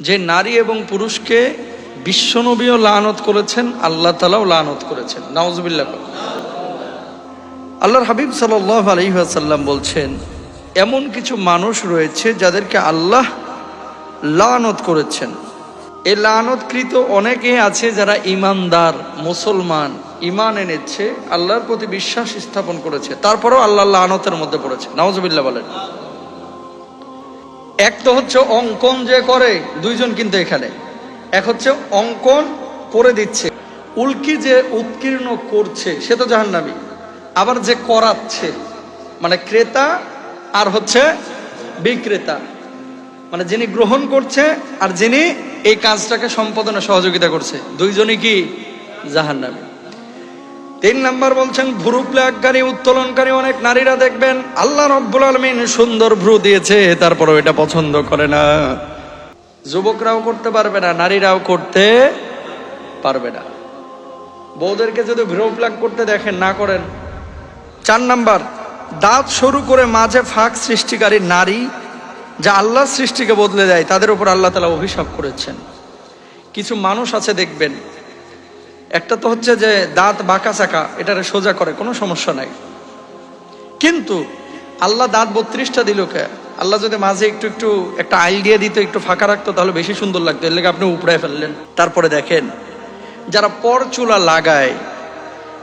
যে নারী এবং পুরুষকে বিশ্বনবীও লানত করেছেন, আল্লাহ তালাও লানত করেছেন। নওয়াজবিল্লাহ আল্লাহর হাবিব সাল আলহিহাসাল্লাম বলছেন, এমন কিছু মানুষ রয়েছে যাদেরকে আল্লাহ লানত করেছেন। এ লানতকৃত অনেকে আছে যারা ইমানদার, মুসলমান ইমান এনেছে, আল্লাহর প্রতি বিশ্বাস স্থাপন করেছে, তারপরেও আল্লাহ লানতের মধ্যে পড়েছে। নওয়াজবিল্লাহ বলেন। এক তো হচ্ছে অঙ্কন যে করে, দুইজন কিন্তু এখানে। এক হচ্ছে অঙ্কন করে দিচ্ছে। উল্কি যে উৎকীর্ণ করছে, সে তো জাহান্নামী। আবার যে করাচ্ছে মানে ক্রেতা আর হচ্ছে বিক্রেতা। মানে যিনি গ্রহণ করছে আর যিনি এই কাজটাকে সম্পাদনে সহযোগিতা করছে, দুইজনই কি জাহান্নামী? তিন নাম্বার বলছেন, ভ্রু প্লাগকারী, উত্তোলনকারী অনেক নারীরা দেখবেন, আল্লাহ রব্বুল আলমিন সুন্দর ভ্রু দিয়েছে, তারপরেও এটা পছন্দ করে না। যুবকরাও করতে পারবে না, নারীরাও করতে পারবে না। বউদেরকে যদি ভ্রু প্লাগ করতে দেখেন, না করেন। চার নাম্বার, দাঁত শুরু করে মাঝে ফাঁক সৃষ্টিকারী নারী, যা আল্লাহ সৃষ্টিকে বদলে দেয়, তাদের উপর আল্লাহ তালা অভিশাপ করেছেন। কিছু মানুষ আছে দেখবেন একটা তো হচ্ছে যে দাঁত বাঁকা চাকা, এটারে সোজা করে, কোনো সমস্যা নাই। কিন্তু আল্লাহ দাঁত বত্রিশটা দিল কে? আল্লাহ যদি মাঝে একটু একটু একটা আইল দিয়ে দিত, একটু ফাঁকা রাখতো, তাহলে বেশি সুন্দর লাগতো। এর লেগে আপনি উপড়ে ফেললেন। তারপরে দেখেন, যারা পরচুলা লাগায়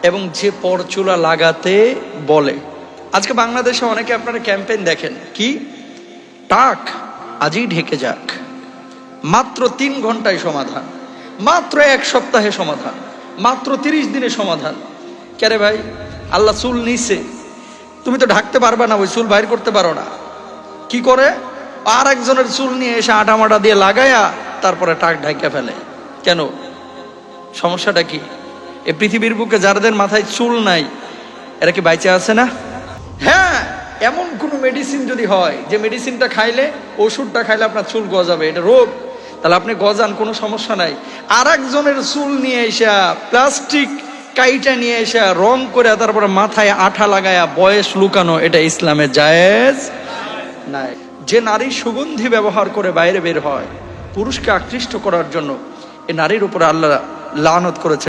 এবং যে পরচুলা লাগাতে বলে। আজকে বাংলাদেশে অনেকে আপনারা ক্যাম্পেইন দেখেন, কি? টাক, আজই ঢেকে যাক। মাত্র তিন ঘন্টায় সমাধান। মাত্র এক সপ্তাহে সমাধান। মাত্র তিরিশ দিনে সমাধান। কেরে ভাই? আল্লাহ চুল নিছে। তুমি তো ঢাকতে পারবে না, ওই চুল বাইর করতে পারো না। কি করে? আর একজনের চুল নিয়ে এসে আটা মাটা দিয়ে লাগায়া তারপরে টাক ঢাকা ফেলে। কেন? সমস্যাটা কি? এ পৃথিবীর বুকে যাদের মাথায় চুল নাই, এরা কি বাইচে আছে না? হ্যাঁ এমন কোনো মেডিসিন যদি হয়, যে মেডিসিনটা খাইলে ওষুধটা খাইলে আপনার চুল গজাবে, এটা রোগ। তাহলে আপনি গজান, কোনো সমস্যা নাই। আর একজনের চুল নিয়ে এসা, প্লাস্টিক কাইটা নিয়ে এসা, রং করে তারপরে মাথায় আঠা লাগায়া বয়স লুকানো, এটা ইসলামে জায়েজ নাই। যে নারী সুগন্ধি ব্যবহার করে বাইরে বের হয়, পুরুষকে আকৃষ্ট করার জন্য, এ নারীর উপরে আল্লাহ লানত করেছে।